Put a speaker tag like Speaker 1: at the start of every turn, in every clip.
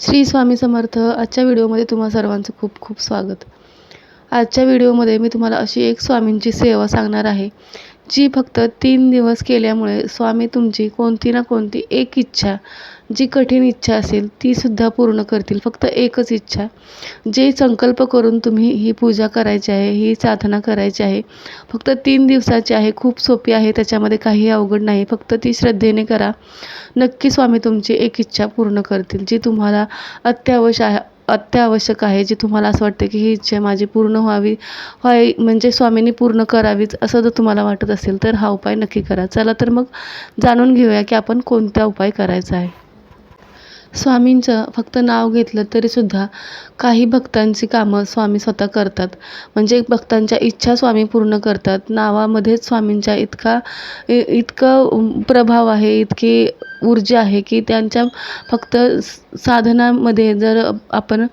Speaker 1: श्री स्वामी समर्थ आजच्या व्हिडिओमध्ये तुम्हा सर्वांचं खूप खूप स्वागत. आजच्या व्हिडिओमध्ये मी तुम्हाला अशी एक स्वामींची सेवा सांगणार आहे जी फक्त तीन दिवस केल्यामुळे स्वामी तुमची कोणती ना कोणती एक इच्छा जी कठीण इच्छा असेल तीसुद्धा पूर्ण करतील. फक्त एकच इच्छा जे संकल्प करून तुम्ही ही पूजा करायची आहे ही साधना करायची आहे फक्त तीन दिवसाची आहे खूप सोपी आहे त्याच्यामध्ये काही अवघड नाही. फक्त ती श्रद्धेने करा. नक्की स्वामी तुमची एक इच्छा पूर्ण करतील जी तुम्हाला अत्यावश्य आहे अत्यावश्यक आहे जी तुम्हाला असं वाटतं की ही इच्छा माझी पूर्ण व्हावी व्हावी म्हणजे स्वामींनी पूर्ण करावीच असं जर तुम्हाला वाटत असेल तर हा उपाय नक्की करा. चला तर मग जाणून घेऊया की आपण कोणता उपाय करायचा आहे. स्वामींचं फक्त नाव घेतलं तरीसुद्धा काही भक्तांची कामं स्वामी स्वतः करतात. म्हणजे भक्तांच्या इच्छा स्वामी पूर्ण करतात. नावामध्येच स्वामींच्या इतका इ इतकं प्रभाव आहे इतकी ऊर्जा आहे की त्यांच्या फक्त साधनामध्ये जर आपण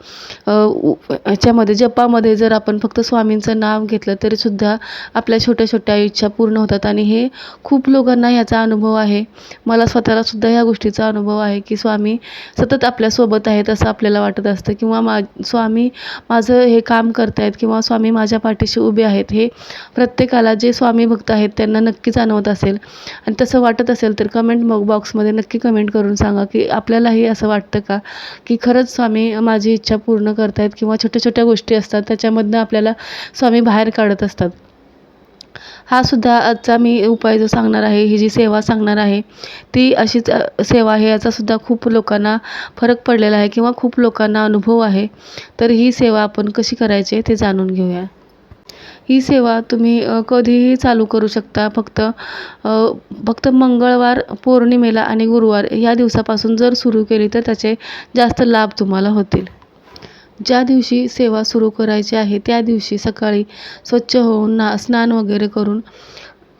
Speaker 1: ह्याच्यामध्ये जपामध्ये जर आपण फक्त स्वामींचं नाव घेतलं तरीसुद्धा आपल्या छोट्या छोट्या इच्छा पूर्ण होतात. आणि हे खूप लोकांना ह्याचा अनुभव आहे. मला स्वतःलासुद्धा ह्या गोष्टीचा अनुभव आहे की स्वामी सतत आपल्यासोबत आहेत असं आपल्याला वाटत असतं. किंवा मा स्वामी माझं हे काम करत आहेत किंवा स्वामी माझ्या पाठीशी उभे आहेत हे प्रत्येकाला जे स्वामी भक्त आहेत त्यांना नक्की जाणवत असेल. आणि तसं वाटत असेल तर कमेंट मग बॉक्समध्ये नक्की कमेंट करून सांगा की आपल्यालाही असं वाटतं का? की खरंच स्वामी माझी इच्छा पूर्ण करत आहेत किंवा छोट्या छोट्या गोष्टी असतात त्याच्यामधनं आपल्याला स्वामी बाहेर काढत असतात. हा सुद्धा आजचा मी उपाय जो सांगणार आहे ही जी सेवा सांगणार आहे ती अशीच सेवा आहे याचासुद्धा खूप लोकांना फरक पडलेला आहे किंवा खूप लोकांना अनुभव आहे. तर ही सेवा आपण कशी करायची ते जाणून घेऊया. ही सेवा तुम्ही कधीही चालू करू शकता. फक्त फक्त मंगळवार पौर्णिमेला आणि गुरुवार या दिवसापासून जर सुरू केली तर त्याचे जास्त लाभ तुम्हाला होतील. ज्या दिवशी सेवा सुरू करायची आहे त्या दिवशी सकाळी स्वच्छ होऊन ना स्नान वगैरे करून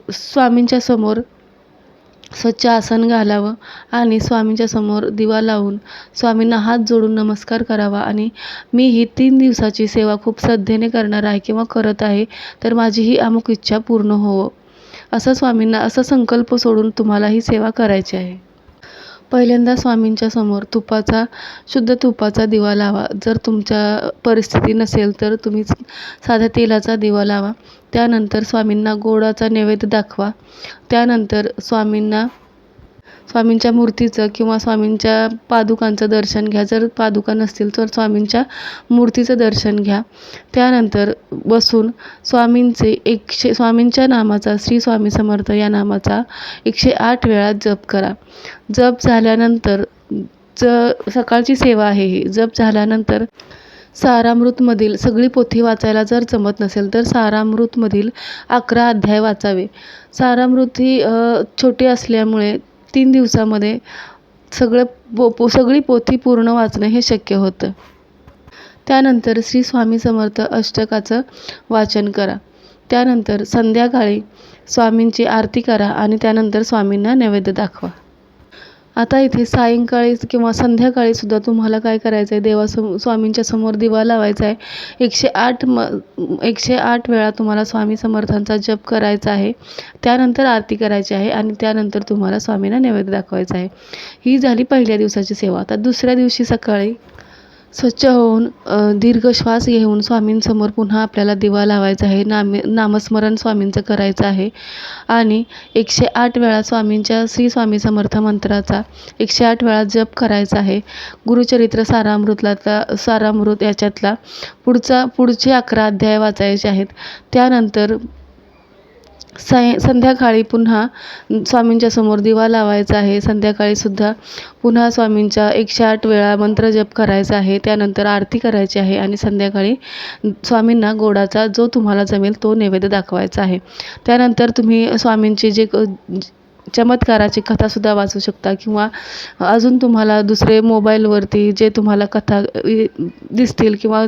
Speaker 1: स्वामींच्या समोर स्वच्छ आसन घालावं आणि स्वामींच्या समोर दिवा लावून स्वामींना हात जोडून नमस्कार करावा. आणि मी ही तीन दिवसाची सेवा खूप श्रद्धेने करणार आहे किंवा करत आहे तर माझी ही अमुक इच्छा पूर्ण होवो. असं स्वामींना असा संकल्प सोडून तुम्हाला ही सेवा करायची आहे. पहिल्यांदा स्वामींच्या समोर तुपाचा शुद्ध तुपाचा दिवा लावा. जर तुमच्या परिस्थिती नसेल तर तुम्ही साध्या तेलाचा दिवा लावा. त्यानंतर स्वामींना गोडाचा नैवेद्य दाखवा. त्यानंतर स्वामींना स्वामींच्या मूर्तीचं किंवा स्वामींच्या पादुकांचं दर्शन घ्या. जर पादुका नसतील तर स्वामींच्या मूर्तीचं दर्शन घ्या. त्यानंतर बसून स्वामींचे एकशे स्वामींच्या नामाचा श्री स्वामी समर्थ या नामाचा एकशे आठ वेळा जप करा. जप झाल्यानंतर ज सकाळची सेवा आहे ही. जप झाल्यानंतर सारामृतमधील सगळी पोथी वाचायला जर जमत नसेल तर सारामृतमधील अकरा अध्याय वाचावे. सारामृत ही छोटी असल्यामुळे तीन दिवसामध्ये सगळं पो पो सगळी पोथी पूर्ण वाचणं हे शक्य होतं. त्यानंतर श्री स्वामी समर्थ अष्टकाचं वाचन करा. त्यानंतर संध्याकाळी स्वामींची आरती करा आणि त्यानंतर स्वामींना नैवेद्य दाखवा. आता इथे सायंकाळी किंवा संध्याकाळीसुद्धा तुम्हाला काय करायचं आहे देवासम स्वामींच्या समोर दिवा लावायचा आहे एकशे आठ म एकशे आठ वेळा तुम्हाला स्वामी समर्थांचा जप करायचा आहे. त्यानंतर आरती करायची आहे आणि त्यानंतर तुम्हाला स्वामींना नैवेद्य दाखवायचा आहे ही झाली पहिल्या दिवसाची सेवा. आता दुसऱ्या दिवशी सकाळी स्वच्छ होऊन दीर्घ श्वास घेऊन स्वामींसमोर पुन्हा आपल्याला दिवा लावायचा आहे. नामे नामस्मरण स्वामींचं करायचं आहे. आणि एकशे आठ वेळा स्वामींच्या श्री स्वामी समर्थ मंत्राचा एकशे आठ वेळा जप करायचा आहे. गुरुचरित्र सारामृतला सारामृत याच्यातला पुढचा पुढचे अकरा अध्याय वाचायचे आहेत. त्यानंतर साय संध्याकाळी पुन्हा स्वामींच्या समोर दिवा लावायचा आहे. संध्याकाळीसुद्धा पुन्हा स्वामींच्या एकशे आठ वेळा मंत्रजप करायचा आहे. त्यानंतर आरती करायची आहे आणि संध्याकाळी स्वामींना गोडाचा जो तुम्हाला जमेल तो नैवेद्य दाखवायचा आहे. त्यानंतर तुम्ही स्वामींची जे चमत्काराची कथासुद्धा वाचू शकता किंवा अजून तुम्हाला दुसरे मोबाईलवरती जे तुम्हाला कथा दिसतील किंवा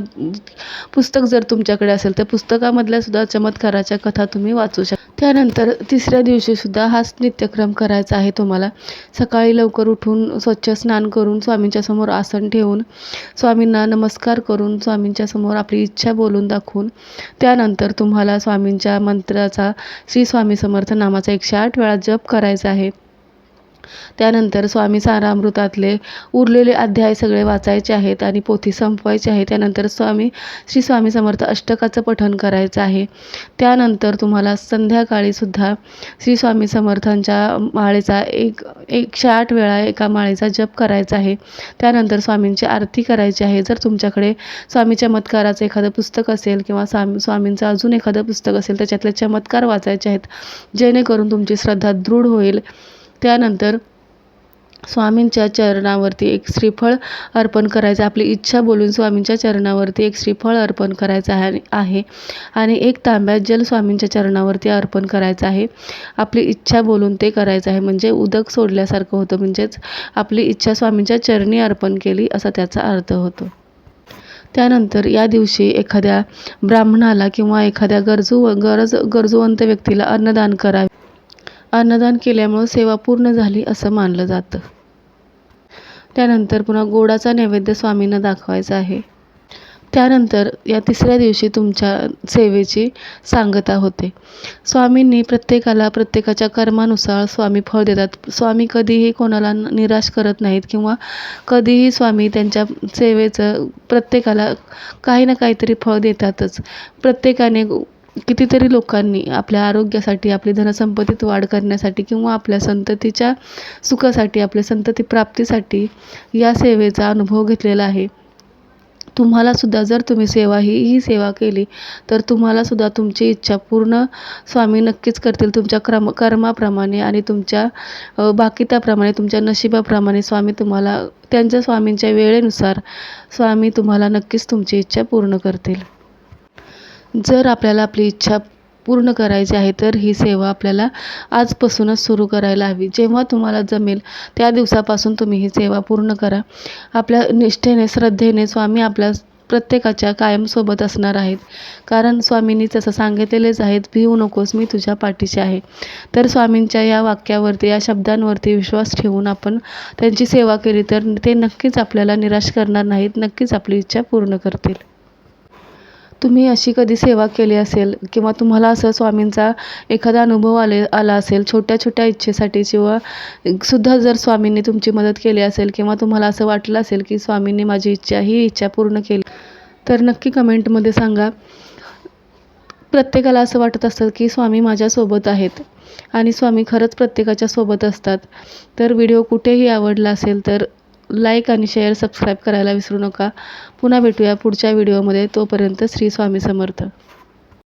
Speaker 1: पुस्तक जर तुमच्याकडे असेल तर पुस्तकामधल्यासुद्धा चमत्काराच्या कथा तुम्ही वाचू शकता त्यानंतर तिसऱ्या दिवशीसुद्धा हाच नित्यक्रम करायचा आहे तुम्हाला. सकाळी लवकर उठून स्वच्छ स्नान करून स्वामींच्या समोर आसन ठेवून स्वामींना नमस्कार करून स्वामींच्या समोर आपली इच्छा बोलून दाखवून त्यानंतर तुम्हाला स्वामींच्या मंत्राचा श्री स्वामी समर्थ नामाचा एकशे आठ वेळा जप करायचा करायचं आहे. त्यानंतर स्वामी सारामृतातले उरलेले अध्याय सगळे वाचायचे आहेत आणि पोथी संपवायची आहे त्यानंतर स्वामी श्री स्वामी समर्थ अष्टकाचं पठण करायचं आहे. त्यानंतर तुम्हाला संध्याकाळीसुद्धा श्री स्वामी समर्थांच्या माळेचा एक एकशे आठ वेळा एका माळेचा जप करायचा आहे. त्यानंतर स्वामींची आरती करायची आहे. जर तुमच्याकडे स्वामी चमत्काराचं एखादं पुस्तक असेल किंवा स्वामी स्वामींचं अजून एखादं पुस्तक असेल त्याच्यातले चमत्कार वाचायचे आहेत. जेणेकरून तुमची श्रद्धा दृढ होईल. त्यानंतर स्वामींच्या चरणावरती एक श्रीफळ अर्पण करायचं. आपली इच्छा बोलून स्वामींच्या चरणावरती एक श्रीफळ अर्पण करायचं आहे आहे. आणि एक तांब्यात जल स्वामींच्या चरणावरती अर्पण करायचं आहे. आपली इच्छा बोलून ते करायचं आहे. म्हणजे उदक सोडल्यासारखं होतं. म्हणजेच आपली इच्छा स्वामींच्या चरणी अर्पण केली असा त्याचा अर्थ होतो. त्यानंतर या दिवशी एखाद्या ब्राह्मणाला किंवा एखाद्या गरजू गरज गरजूवंत व्यक्तीला अन्नदान करावे. अन्नदान केल्यामुळं सेवा पूर्ण झाली असं मानलं जातं. त्यानंतर पुन्हा गोडाचा नैवेद्य स्वामींना दाखवायचा आहे. त्यानंतर या तिसऱ्या दिवशी तुमच्या सेवेची सांगता होते. स्वामींनी प्रत्येकाला प्रत्येकाच्या कर्मानुसार स्वामी फळ देतात. स्वामी कधीही कोणाला निराश करत नाहीत किंवा कधीही स्वामी त्यांच्या सेवेचं प्रत्येकाला काही ना काहीतरी फळ देतातच. प्रत्येकाने कितीतरी लोकांनी आपल्या आरोग्यासाठी आपली धनसंपत्तीत वाढ करण्यासाठी किंवा आपल्या संततीच्या सुखासाठी आपल्या संतती प्राप्तीसाठी या सेवेचा अनुभव घेतलेला आहे. तुम्हालासुद्धा जर तुम्ही सेवा ही ही सेवा केली तर तुम्हालासुद्धा तुमची इच्छा पूर्ण स्वामी नक्कीच करतील. तुमच्या क्रम कर्माप्रमाणे आणि तुमच्या बाकीत्याप्रमाणे तुमच्या नशिबाप्रमाणे स्वामी तुम्हाला त्यांच्या स्वामींच्या वेळेनुसार स्वामी तुम्हाला नक्कीच तुमची इच्छा पूर्ण करतील. जर आपल्याला आपली इच्छा पूर्ण करायची आहे तर ही सेवा आपल्याला आजपासूनच सुरू करायला हवी. जेव्हा तुम्हाला जमेल त्या दिवसापासून तुम्ही ही सेवा पूर्ण करा. आपल्या निष्ठेने श्रद्धेने स्वामी आपल्या प्रत्येकाच्या कायमसोबत असणार आहेत. कारण स्वामींनी तसं सांगितलेलेच आहेत भिवू नकोस मी तुझ्या पाठीशी आहे. तर स्वामींच्या या वाक्यावरती या शब्दांवरती विश्वास ठेवून आपण त्यांची सेवा केली तर ते नक्कीच आपल्याला निराश करणार नाहीत नक्कीच आपली इच्छा पूर्ण करतील. तुम्ही अशी कधी सेवा केली असेल किंवा तुम्हाला असं स्वामींचा एखादा अनुभव आले आला असेल छोट्या छोट्या इच्छेसाठी किंवा सुद्धा जर स्वामींनी तुमची मदत केली असेल किंवा तुम्हाला असं वाटलं असेल की स्वामींनी माझी इच्छा ही इच्छा पूर्ण केली तर नक्की कमेंटमध्ये सांगा. प्रत्येकाला असं वाटत असतं की स्वामी माझ्यासोबत आहेत आणि स्वामी खरंच प्रत्येकाच्या सोबत असतात. तर व्हिडिओ कुठेही आवडला असेल तर लाईक आणि शेअर सबस्क्राईब करायला विसरू नका. पुन्हा भेटूया पुढच्या व्हिडिओमध्ये तोपर्यंत श्री स्वामी समर्थ.